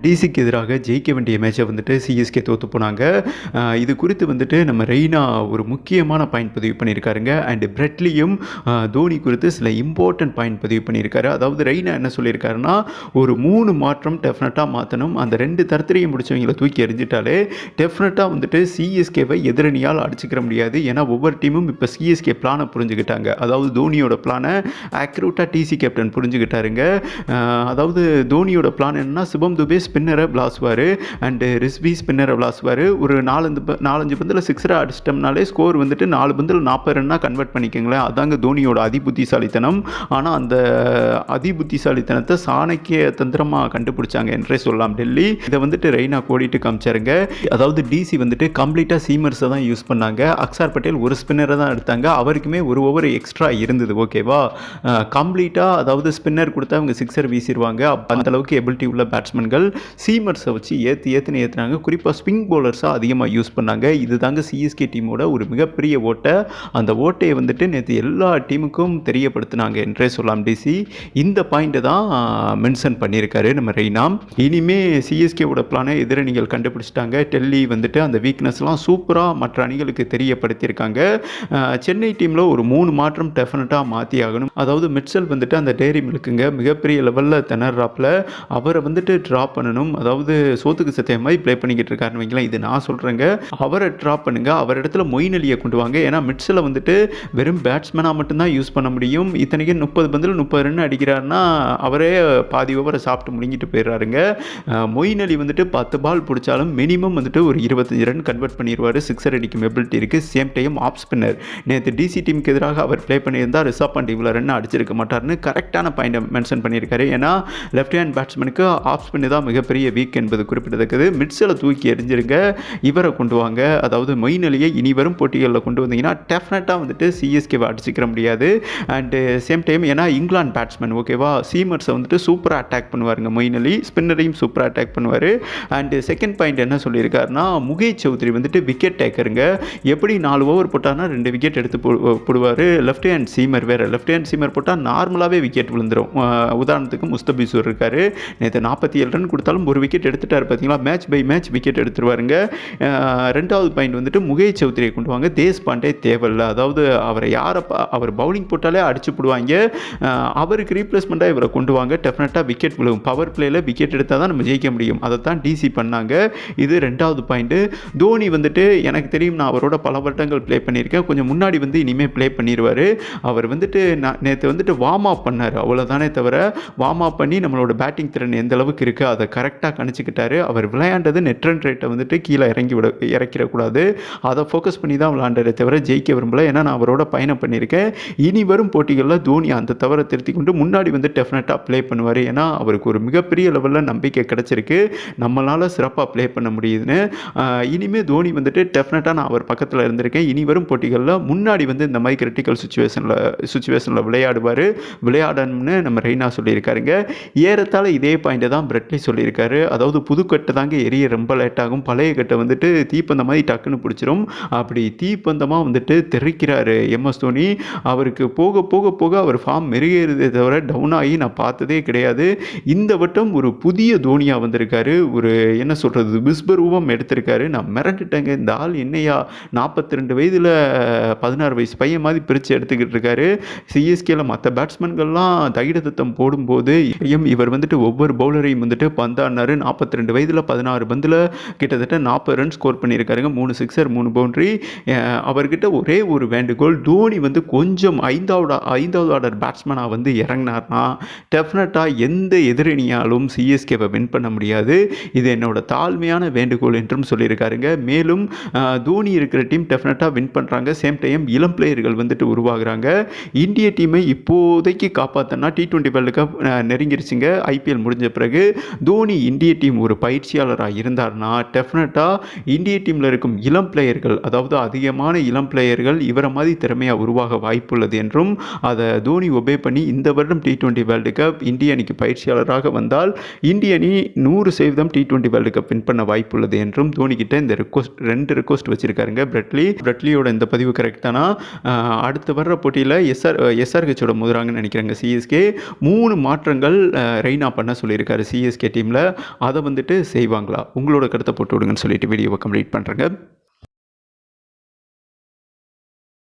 டிசிக்கு எதிராக ஜெயிக்க வேண்டிய மேட்சை வந்துட்டு சிஎஸ்கே தோற்று போனாங்க. இது குறித்து வந்துட்டு நம்ம ரெய்னா ஒரு முக்கியமான பாயிண்ட் பதிவு பண்ணியிருக்காருங்க. அண்ட் பிரெட்லியும் தோனி குறித்து சில இம்பார்ட்டன்ட் பாயிண்ட் பதிவு பண்ணியிருக்காரு. அதாவது ரெய்னா என்ன சொல்லியிருக்காருன்னா ஒரு மூணு மாற்றம் டெஃபினட்டாக மாற்றணும் அந்த ரெண்டு தரத்திரையும் முடிச்சவங்களை தூக்கி எறிஞ்சிட்டாலே டெஃபினட்டாக வந்துட்டு சிஎஸ்கேவை எதிரணியால் அடிச்சுக்கிற முடியாது. ஏன்னா ஒவ்வொரு டீமும் இப்போ சிஎஸ்கே பிளானை புரிஞ்சுக்கிட்டாங்க. அதாவது தோனியோட பிளானை ஆக்யூரேட்டாக டிசி கேப்டன் புரிஞ்சுக்கிட்டாருங்க. அதாவது தோனியோட பிளான் என்னன்னா சிவம் துபே ஸ்பின்னரை விளாசுவார். அண்டு ரிஸ்வி ஸ்பின்னரை விளாசுவார். ஒரு நாலஞ்சு ப- நாலஞ்சு பந்தில் சிக்ஸரை அடிச்சிட்டோம்னாலே ஸ்கோர் வந்துட்டு நாலு பந்தில் நாற்பது ரன்னா கன்வெர்ட் பண்ணிக்கோங்களேன். அதாங்க தோனியோட அதிபுத்திசாலித்தனம். ஆனால் அந்த அதிபுத்திசாலித்தனத்தை சாணக்கிய தந்திரமாக கண்டுபிடிச்சாங்க என்றே சொல்லலாம். டெல்லி. இதை வந்துட்டு ரெய்னா கோடிட்டு காமிச்சாருங்க. அதாவது டிசி வந்துட்டு கம்ப்ளீட்டாக சீமர்ஸை தான் யூஸ் பண்ணாங்க. அக்ஸார் பட்டேல் ஒரு ஸ்பின்னரை தான் எடுத்தாங்க. அவருக்குமே ஒரு ஓவர் எக்ஸ்ட்ரா இருந்தது. ஓகேவா? கம்ப்ளீட்டாக அதாவது ஸ்பின்னர் கொடுத்தா அவங்க சிக்ஸர் வீசிடுவாங்க அந்த அளவுக்கு எபிலிட்டி உள்ள பேட்ஸ்மேன்கள் சீமர்ஸை வச்சு ஏற்றி ஏற்றுன்னு ஏற்றுனாங்க குறிப்பாக ஸ்பிங் பவுலர்ஸாக அதிகமாக யூஸ் பண்ணாங்க. இது தாங்க சிஎஸ்கே டீமோட ஒரு மிகப்பெரிய ஓட்டை. அந்த ஓட்டையை வந்துட்டு நேற்று எல்லா டீமுக்கும் தெரியப்படுத்தினாங்க என்றே சொல்லலாம் டிசி இந்த பாயிண்ட்டை தான் மென்ஷன் பண்ணியிருக்காரு நம்ம ரெய்னா இனிமே சிஎஸ்கேவோட பிளானை எதிரணிகள் கண்டுபிடிச்சிட்டாங்க. டெல்லி வந்துட்டு அந்த வீக்னஸ்லாம் சூப்பராக மற்ற அணிகளுக்கு தெரியப்படுத்தியிருக்காங்க. சென்னை டீமில் ஒரு மூணு மாற்றம் டெஃபினட்டாக மாற்றி ஆகணும். அதாவது மிட்சல் வந்துட்டு அந்த டேரி மில்க்குங்க மிகப்பெரிய லெவலில் திணறாப்பில். அவரை வந்துட்டு ட்ராப் பண்ணணும். அதாவது சோத்துக்கு சத்திய மாதிரி ப்ளே பண்ணிக்கிட்டு இருக்காருன்னு வைங்களேன் இது நான் சொல்கிறேங்க அவரை ட்ராப் பண்ணுங்க. அவர் இடத்துல மொயின் அலியை கொண்டு வாங்க. ஏன்னா மிட்ஸில் வந்துட்டு வெறும் பேட்ஸ்மேனாக மட்டும்தான் யூஸ் பண்ண முடியும். இத்தனைக்கு முப்பது பந்தில் முப்பது ரன் அடிக்கிறாருன்னா அவரே பாதி ஓவரை சாப்பிட்டு முடிங்கிட்டு போயிடுறாருங்க. மொயின் அலி வந்துட்டு பத்து பால் பிடிச்சாலும் மினிமம் வந்துட்டு ஒரு இருபத்தஞ்சு ரன் கன்வெர்ட் பண்ணிடுவார். சிக்ஸர் அடிக்கும் எபிலிட்டி இருக்குது சேம் டைம் ஆஃப் ஸ்பின்னர் நேற்று டிசி டீமுக்கு எதிராக அவர் ப்ளே பண்ணியிருந்தால் ரிஷப் பாண்டி இவ்வளோ ரன் அடிச்சிருக்க மாட்டார்னு கரெக்டான பாயிண்ட் மென்ஷன் பண்ணியிருக்காரு. ஏன்னா லெஃப்ட் ஹேண்ட் பேட்ஸ்மேனுக்கு ஆஃப் ஸ்பின் தான் மிகப்பெரிய வீக் என்பது குறிப்பிடத்தக்கது. மிட்ஸில் தூக்கி எறிஞ்சிருங்க. இவரை கொண்டு வாங்க. அதாவது மொயின் அலியை இனி வரும் போட்டிகளில் கொண்டு வந்தீங்கன்னா டெஃபினட்டாக வந்துட்டு சிஎஸ்கேவை அடிச்சிக்கிற முடியாது. அண்டு சேம் டைம் ஏன்னா இங்கிலாந்து பேட்ஸ்மேன் ஓகேவா சீமர்ஸை வந்துட்டு சூப்பராக அட்டாக் பண்ணுவாருங்க மொயின் அலி ஸ்பின்னரையும் சூப்பராக அட்டாக் பண்ணுவார். அண்டு செகண்ட் பாயிண்ட் என்ன சொல்லியிருக்காருன்னா முகேஷ் சௌத்ரி வந்துட்டு விக்கெட் டேக்கருங்க எப்படி நாலு ஓவர் போட்டார்னா ரெண்டு விக்கெட் எடுத்து போடுவார். லெஃப்ட் ஹேண்ட் சீமர் வேறு. லெஃப்ட் ஹேண்ட் சீமர் போட்டால் நார்மலாகவே விக்கெட் விழுந்துரும். உதாரணத்துக்கு முஸ்தபிசூர் இருக்காரு. நேற்று நாற்பத்தி ஏழு ரன் கொடுத்தாலும் ஒரு விக்கெட் எடுத்துட்டார் பார்த்தீங்களா மேட்ச் பை மேட்ச் விக்கெட் எடுத்துருவாருங்க. ரெண்டாவது பாயிண்ட் வந்துட்டு முகேஷ் சௌத்ரியை கொண்டு வாங்க. தேஸ் பாண்டே தேவையில்லை. அதாவது அவரை யாரை அவர் பவுலிங் போட்டாலே அடிச்சு போடுவாங்க. அவருக்கு ரீப்ளேஸ்மெண்ட்டாக இவரை கொண்டு வாங்க. டெஃபினட்டாக விக்கெட் விழுவும் பவர் பிளேயில் விக்கெட் எடுத்தால் தான் நம்ம ஜெயிக்க முடியும். அதை தான் டிசி பண்ணாங்க. இது ரெண்டாவது பாயிண்ட்டு தோனி வந்துட்டு எனக்கு தெரியும் நான் அவரோட பல வருடங்கள் ப்ளே பண்ணியிருக்கேன். கொஞ்சம் முன்னாடி வந்து இனிமேல் ப்ளே பண்ணிடுவார் அவர் வந்துட்டு நான் நேற்று வந்துட்டு வார்ம் அப் பண்ணார். அவ்வளோதானே தவிர வார்ம் அப் பண்ணி நம்மளோட பேட்டிங் திறன் எந்த அளவுக்கு இருக்குது அதை கரெக்டாக கணிச்சிக்கிட்டாரு. அவர் விளையாண்டது நெட் ரன் ரேட்டை வந்துட்டு கீழே இறங்கி விட இறக்கிடக்கூடாது. அதை ஃபோக்கஸ் பண்ணி தான் விளையாண்டாரே தவிர ஜெயிக்க விரும்பல. ஏன்னா நான் அவரோட பயணம் பண்ணியிருக்கேன். இனி வரும் போட்டிகளில் தோனி அந்த தவறை திருத்தி கொண்டு முன்னாடி வந்து டெஃபினட்டாக ப்ளே பண்ணுவார். ஏன்னா அவருக்கு ஒரு மிகப்பெரிய லெவலில் நம்பிக்கை கிடச்சிருக்கு. நம்மளால் சிறப்பாக ப்ளே பண்ண முடியுதுன்னு. இனிமேல் தோனி வந்துட்டு டெஃபினட்டாக நான் அவர் பக்கத்தில் இருந்திருக்கேன். இனி வரும் போட்டிகளில் முன்னாடி வந்து இந்த மாதிரி கிரிட்டிக்கல் சுச்சுவேஷனில் சுச்சுவேஷனில் விளையாடுவார். விளையாடணும்னு நம்ம ரெய்னா சொல்லியிருக்காருங்க. ஏறத்தாழ இதே பாயிண்ட்டை தான் பிரெட்லி சொல்லியிருக்காரு. அதாவது புதுக்கட்டை தாங்க எரிய ரொம்ப லேட் ஆகும். பழைய கட்டை வந்துட்டு தீப்பந்த மாதிரி டக்குன்னு பிடிச்சிரும். அப்படி தீப்பந்தமாக வந்துட்டு தெரிக்கிறாரு எம்எஸ் தோனி. அவருக்கு போக போக போக அவர் ஃபார்ம் மெருகேறதே தவிர டவுன் ஆகி நான் பார்த்ததே கிடையாது. இந்த வட்டம் ஒரு புதிய தோனியாக வந்திருக்காரு. ஒரு என்ன சொல்கிறது விஸ்வரூபம் எடுத்திருக்காரு. நான் மிரண்டுட்டேங்க இந்த ஆள் என்னையா? நாற்பத்தி ரெண்டு வயதில் பதினாறு வயசு பையன் மாதிரி பிரித்து எடுத்துக்கிட்டு இருக்காரு. சிஎஸ்கேல மற்ற பேட்ஸ்மேன்கள்லாம் தைடத்தம் போடும்போது இவரையும் இவர் வந்துட்டு ஒவ்வொரு பவுலரையும் வந்துட்டு பந்தாடினாரு நாற்பத்தி ரெண்டு வயதில் பதினாறு பந்தில் கிட்டத்தட்ட நாற்பது ரன் ஸ்கோர் பண்ணியிருக்காருங்க. மூணு சிக்ஸர் மூணு பவுண்ட்ரி அவர்கிட்ட ஒரே ஒரு வேண்டுகோள் தோனி வந்து கொஞ்சம் ஐந்தாவது ஐந்தாவது ஆர்டர் பேட்ஸ்மேனாக வந்து இறங்கினார்னா டெஃபினட்டாக எந்த எதிரணியாலும் சிஎஸ்கேவை வின் பண்ண முடியாது. இது என்னோட தாழ்மையான வேண்டுகோள் என்றும் சொல்லியிருக்காருங்க. மேலும் தோனி இருக்கிற டீம் டெஃபினட்டாக வின் பண்ணுறாங்க சேம் டைம் இளம் பிளேயர்கள் வந்துட்டு உருவாகிறாங்க. இந்திய டீமை இப்போதைக்கு காப்பாற்றினா டி ட்வெண்ட்டி வேர்ல்டு கப் நெருங்கிருச்சுங்க. ஐபிஎல் முடிஞ்ச பிறகு தோனி இந்திய டீம் ஒரு பயிற்சியாளராக இருந்தார்னா டெஃபினட்டாக இந்திய டீமில் இருக்கும் இளம் பிளேயர்கள் அதாவது அதிகமான இளம் பிளேயர்கள் இவரை மாதிரி திறமையாக உருவாக வாய்ப்புள்ளது என்றும் அதை தோனி ஒபே பண்ணி இந்த வருடம் டி டுவெண்ட்டி வேர்ல்டு கப் இந்திய அணிக்கு பயிற்சியாளராக வந்தால் இந்திய அணி நூறு சதவீதம் T twenty world cup win பண்ண வாய்ப்புள்ளது என்றும் தோனி கிட்ட இந்த ரெக்வஸ்ட் ரெண்டு ரெக்வஸ்ட் வச்சிருக்காருங்க. பிரெட்லி பிரெட்லியோட இந்த பதிவு கரெக்டானா அடுத்து வர்ற போட்டியில் எஸ்ஆர் எஸ்ஆர்ஹெச்சோட முதுறாங்கன்னு நினைக்கிறாங்க. சிஎஸ்கே மூணு மாற்றங்கள் ரெய்னா பண்ண சொல்லியிருக்காரு. சிஎஸ்கே டீம் டீமில் அதை வந்துட்டு செய்வாங்களா? உங்களோட கருத்தை போட்டு விடுங்கன்னு சொல்லிட்டு வீடியோவை கம்ப்ளீட் பண்ணுறேங்க